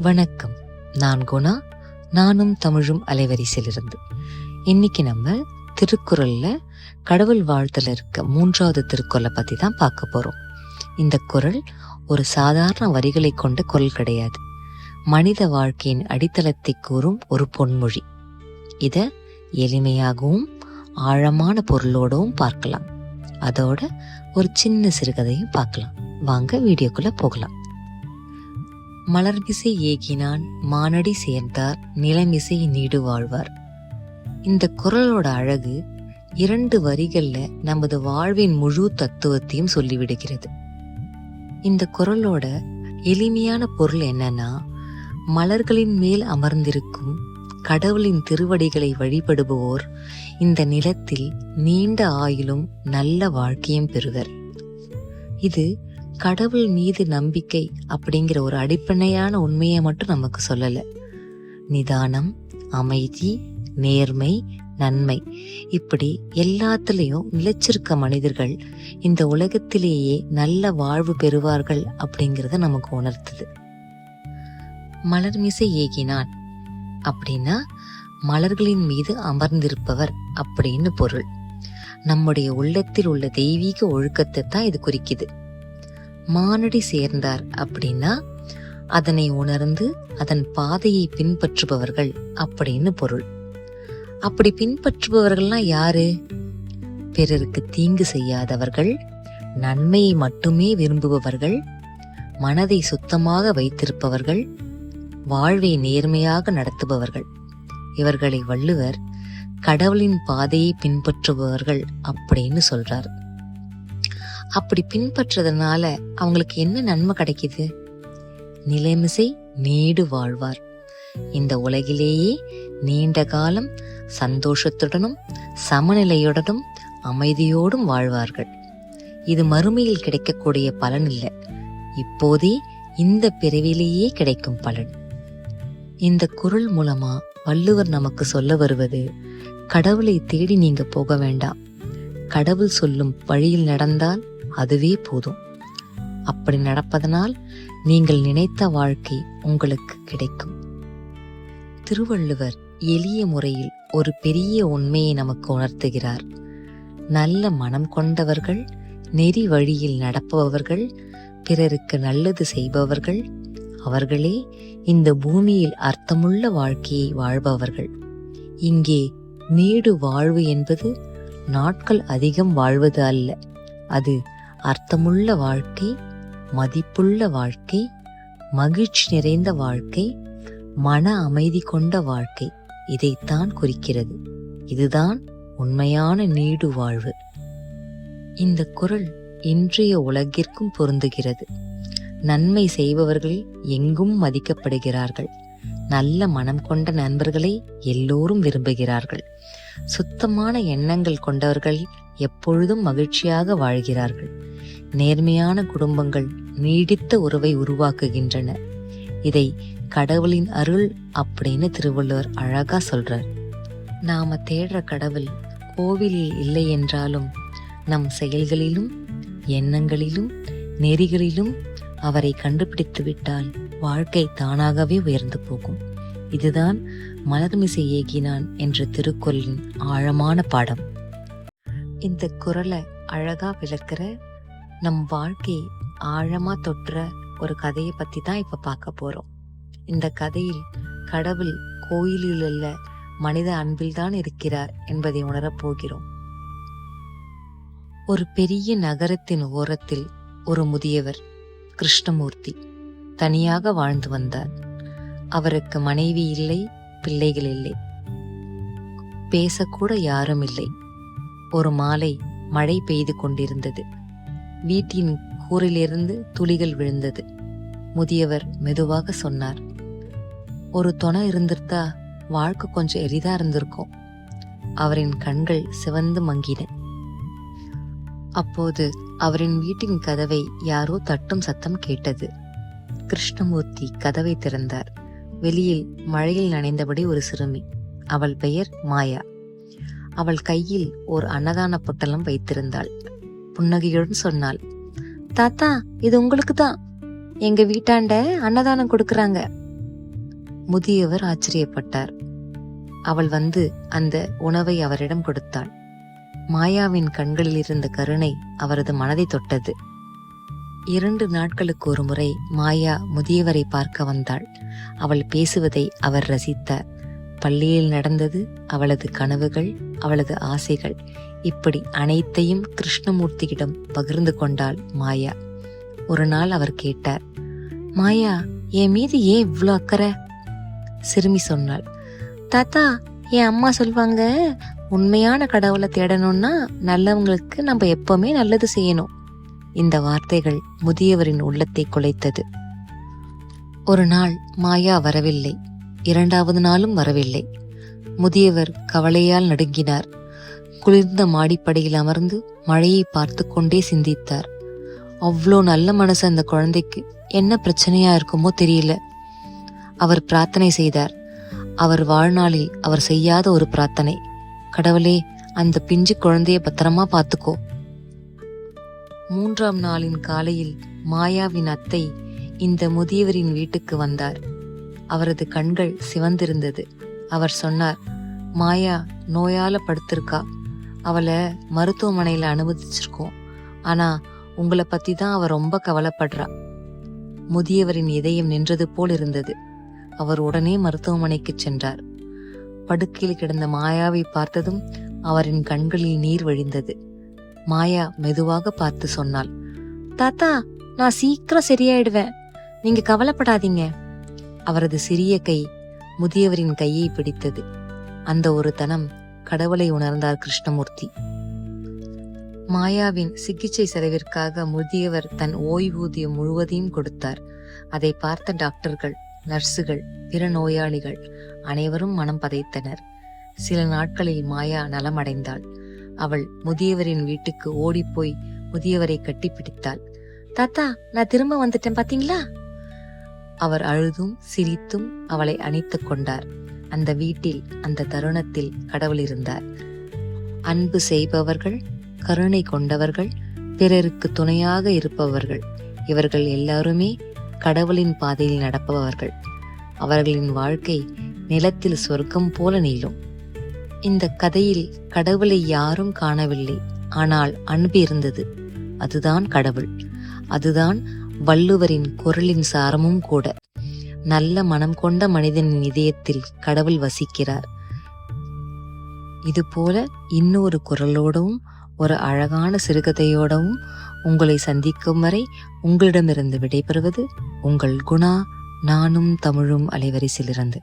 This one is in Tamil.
வணக்கம். நான் குணா. நானும் தமிழும் அலைவரிசையிலிருந்து. இன்னைக்கு நம்ம திருக்குறள்ல கடவுள் வாழ்த்துல இருக்க மூன்றாவது திருக்குறளை பத்தி தான் பார்க்க போறோம். இந்த குறள் ஒரு சாதாரண வரிகளை கொண்ட குரல் கிடையாது. மனித வாழ்க்கையின் அடித்தளத்தை கூறும் ஒரு பொன்மொழி. இத எளிமையாகவும் ஆழமான பொருளோடவும் பார்க்கலாம். அதோட ஒரு சின்ன சிறுகதையும் பார்க்கலாம். வாங்க வீடியோக்குள்ள போகலாம். மலர்மிசை ஏகினான் மானடி சேர்ந்தார் நிலமிசை நீடு வாழ்வார். இந்த குரலோட அழகு இரண்டு வரிகள்ல நமது வாழ்வின் முழு தத்துவத்தையும் சொல்லிவிடுகிறது. இந்த குரலோட எளிமையான பொருள் என்னன்னா மலர்களின் மேல் அமர்ந்திருக்கும் கடவுளின் திருவடிகளை வழிபடுபவோர் இந்த நிலத்தில் நீண்ட ஆயுளும் நல்ல வாழ்க்கையும் பெறுவர். இது கடவுள் மீது நம்பிக்கை அப்படிங்கிற ஒரு அடிப்படையான உண்மையை மட்டும் நமக்கு சொல்லல. நிதானம் அமைதி நேர்மை நன்மை. இப்படி எல்லாத்துலேயும் நிலைச்சிருக்க மனிதர்கள் இந்த உலகத்திலேயே நல்ல வாழ்வு பெறுவார்கள் அப்படிங்கிறத நமக்கு உணர்த்துது. மலர்மிசை ஏகினான். அப்படின்னா மலர்களின் மீது அமர்ந்திருப்பவர் அப்படின்னு பொருள். நம்முடைய உள்ளத்தில் உள்ள தெய்வீக ஒழுக்கத்தை தான் இது குறிக்குது. மானடி சேர்ந்தார் அப்படின்னா அதனை உணர்ந்து அதன் பாதையை பின்பற்றுபவர்கள் அப்படின்னு பொருள். அப்படி பின்பற்றுபவர்கள்லாம் யாரு? பிறருக்கு தீங்கு செய்யாதவர்கள் நன்மையை மட்டுமே விரும்புபவர்கள் மனதை சுத்தமாக வைத்திருப்பவர்கள் வாழ்வை நேர்மையாக நடத்துபவர்கள். இவர்களை வள்ளுவர் கடவுளின் பாதையை பின்பற்றுபவர்கள் அப்படின்னு சொல்றார். அப்படி பின்பற்றதுனால அவங்களுக்கு என்ன நன்மை கிடைக்குது? நிலைமிசை நீடு வாழ்வார். இந்த உலகிலேயே நீண்ட காலம் சந்தோஷத்துடனும் சமநிலையுடனும் அமைதியோடும் வாழ்வார்கள். இது மறுமையில் கிடைக்கக்கூடிய பலன் இல்லை. இப்போதே இந்த பிறவிலேயே கிடைக்கும் பலன். இந்த குரல் மூலமா வள்ளுவர் நமக்கு சொல்ல வருவது கடவுளை தேடி நீங்க போக வேண்டாம். கடவுள் சொல்லும் வழியில் நடந்தால் அதுவே போதும். அப்படி நடப்பதனால் நீங்கள் நினைத்த வாழ்க்கை உங்களுக்கு கிடைக்கும். திருவள்ளுவர் எளிய முறையில் ஒரு பெரிய உண்மையை நமக்கு உணர்த்துகிறார். நல்ல மனம் கொண்டவர்கள் நெறி வழியில் நடப்பவர்கள் பிறருக்கு நல்லது செய்பவர்கள் அவர்களே இந்த பூமியில் அர்த்தமுள்ள வாழ்க்கையை வாழ்பவர்கள். இங்கே நீடு வாழ்வு என்பது நாட்கள் அதிகம் வாழ்வது அல்ல. அது அர்த்தமுள்ள வாழ்க்கை மதிப்புள்ள வாழ்க்கை மகிழ்ச்சி நிறைந்த வாழ்க்கை மன அமைதி கொண்ட வாழ்க்கை. இதைத்தான் குறிக்கிறது. இதுதான் உண்மையான நீடு வாழ்வு. இந்த குரல் இன்றைய உலகிற்கும் பொருந்துகிறது. நன்மை செய்பவர்கள் எங்கும் மதிக்கப்படுகிறார்கள். நல்ல மனம் கொண்ட நண்பர்களை எல்லோரும் விரும்புகிறார்கள். சுத்தமான எண்ணங்கள் கொண்டவர்கள் எப்பொழுதும் மகிழ்ச்சியாக வாழ்கிறார்கள். நேர்மையான குடும்பங்கள் நீடித்த உறவை உருவாக்குகின்றன. இதை கடவுளின் அருள் அப்படின்னு திருவள்ளுவர் அழகா சொல்றார். நாம தேடுற கடவுள் கோவிலில் இல்லை என்றாலும் நம் செயல்களிலும் எண்ணங்களிலும் நெறிகளிலும் அவரை கண்டுபிடித்து விட்டால் வாழ்க்கை தானாகவே உயர்ந்து போகும். இதுதான் மலர்மிசை ஏகினான் என்ற திருக்குறளின் ஆழமான பாடம். இந்த குரலை அழகா விளக்குற நம் வாழ்க்கை ஆழமா தொற்ற ஒரு கதையை பத்தி தான் இப்ப பார்க்க போறோம். இந்த கதையில் கடவுள் கோயிலில் அல்ல மனித அன்பில்தான் இருக்கிறார் என்பதை உணரப் போகிறோம். ஒரு பெரிய நகரத்தின் ஓரத்தில் ஒரு முதியவர் கிருஷ்ணமூர்த்தி தனியாக வாழ்ந்து வந்தார். அவருக்கு மனைவி இல்லை பிள்ளைகள் இல்லை. பேசக்கூட யாரும் இல்லை. ஒரு மாலை மழை பெய்து கொண்டிருந்தது. வீட்டின் கூரிலிருந்து துளிகள் விழுந்தது. முதியவர் மெதுவாக சொன்னார் ஒரு துணை இருந்திருந்தா வாழ்க்கை கொஞ்சம் எளிதா இருந்திருக்கும். அவரின் கண்கள் சிவந்து மங்கின. அப்போது அவரின் வீட்டின் கதவை யாரோ தட்டும் சத்தம் கேட்டது. கிருஷ்ணமூர்த்தி கதவை திறந்தார். வெளியில் மழையில் நனைந்தபடி ஒரு சிறுமி. அவள் பெயர் மாயா. அவள் கையில் ஒரு அன்னதான பொட்டலம் வைத்திருந்தாள். புன்னகையுடன் சொன்னாள். தாத்தா இது உங்களுக்கு தான் எங்க வீட்டாண்ட அன்னதானம் கொடுக்கறாங்க. முதியவர் ஆச்சரியப்பட்டார். அவள் வந்து அந்த உணவை அவரிடம் கொடுத்தாள். மாயாவின் கண்களில் இருந்த கருணை அவரது மனதை தொட்டது. இரண்டு நாட்களுக்கு ஒரு முறை மாயா முதியவரை பார்க்க வந்தாள். அவள் பேசுவதை அவர் ரசித்தார். பள்ளியில் நடந்தது அவளது கனவுகள் அவளது ஆசைகள். இப்படி அனைத்தையும் கிருஷ்ணமூர்த்தியிடம் பகிர்ந்து கொண்டாள் மாயா. ஒரு நாள் அவர் கேட்டார் மாயா என் மீது ஏன் இவ்வளோ அக்கறை? சிறுமி சொன்னாள் தாத்தா என் அம்மா சொல்வாங்க உண்மையான கடவுளை தேடணும்னா நல்லவங்களுக்கு நம்ம எப்பவுமே நல்லது செய்யணும். இந்த வார்த்தைகள் முதியவரின் உள்ளத்தை குலைத்தது. ஒரு நாள் மாயா வரவில்லை. இரண்டாவது நாளும் வரவில்லை. முதியவர் கவலையால் நடுங்கினார். குளிர்ந்த மாடிப்படையில் அமர்ந்து மழையை பார்த்து கொண்டே சிந்தித்தார். அவ்வளோ நல்ல மனசு அந்த குழந்தைக்கு. என்ன பிரச்சனையா இருக்குமோ தெரியல. அவர் பிரார்த்தனை செய்தார். அவர் வாழ்நாளில் அவர் செய்யாத ஒரு பிரார்த்தனை. கடவுளே அந்த பிஞ்சு குழந்தைய பத்திரமா பார்த்துக்கோ. மூன்றாம் நாளின் காலையில் மாயாவின் அத்தை இந்த முதியவரின் வீட்டுக்கு வந்தார். அவரது கண்கள் சிவந்திருந்தது. அவர் சொன்னார் மாயா நோயால படுத்திருக்கா. அவளை மருத்துவமனையில் அனுமதிச்சிருக்கோம். ஆனா உங்களை பத்தி தான் அவ ரொம்ப கவலைப்படுறா. முதியவரின் இதயம் நின்றது போல் இருந்தது. அவர் உடனே மருத்துவமனைக்கு சென்றார். படுக்கையில் கிடந்த மாயாவை பார்த்ததும் அவரின் கண்களில் நீர் வழிந்தது. மாயா மெதுவாக பார்த்து சொன்னாள் தாத்தா நான் சீக்கிரம் சரியாயிடுவேன். நீங்க கவலைப்படாதீங்க. அவரது சிறிய கை முதியவரின் கையை பிடித்தது. அந்த ஒரு தனம் கடவுளை உணர்ந்தார் கிருஷ்ணமூர்த்தி. மாயாவின் சிகிச்சை செலவிற்காக முதியவர் தன் ஓய்வூதியம் முழுவதையும் கொடுத்தார். அதை பார்த்த டாக்டர்கள் நர்ஸுகள் பிற நோயாளிகள் அனைவரும் மனம் பதைத்தனர். சில நாட்களில் மாயா நலமடைந்தாள். அவள் முதியவரின் வீட்டுக்கு ஓடிப்போய் முதியவரை கட்டிப்பிடித்தாள். தாத்தா நான் திரும்ப வந்துட்டேன் பாத்தீங்களா? அவர் அழுதும் சிரித்தும் அவளை அணைத்துக் கொண்டார். அந்த வீட்டில் அந்த தருணத்தில் கடவுள் இருந்தார். அன்பு செய்பவர்கள் கருணை கொண்டவர்கள் பிறருக்கு துணையாக இருப்பவர்கள். இவர்கள் எல்லாருமே கடவுளின் பாதையில் நடப்பவர்கள். அவர்களின் வாழ்க்கை நிலத்தில் சொர்க்கம் போல நீளும். இந்த கதையில் கடவுளை யாரும் காணவில்லை. ஆனால் அன்பு இருந்தது. அதுதான் கடவுள். அதுதான் வள்ளுவரின் குரலின் சாரமும் கூட. நல்ல மனம் கொண்ட மனிதனின் இதயத்தில் கடவுள் வசிக்கிறார். இதுபோல இன்னொரு குரலோடவும் ஒரு அழகான சிறுகதையோடவும் உங்களை சந்திக்கும் வரை உங்களிடமிருந்து விடைபெறுவது உங்கள் குணா நானும் தமிழும் அலைவரிசையிலிருந்து.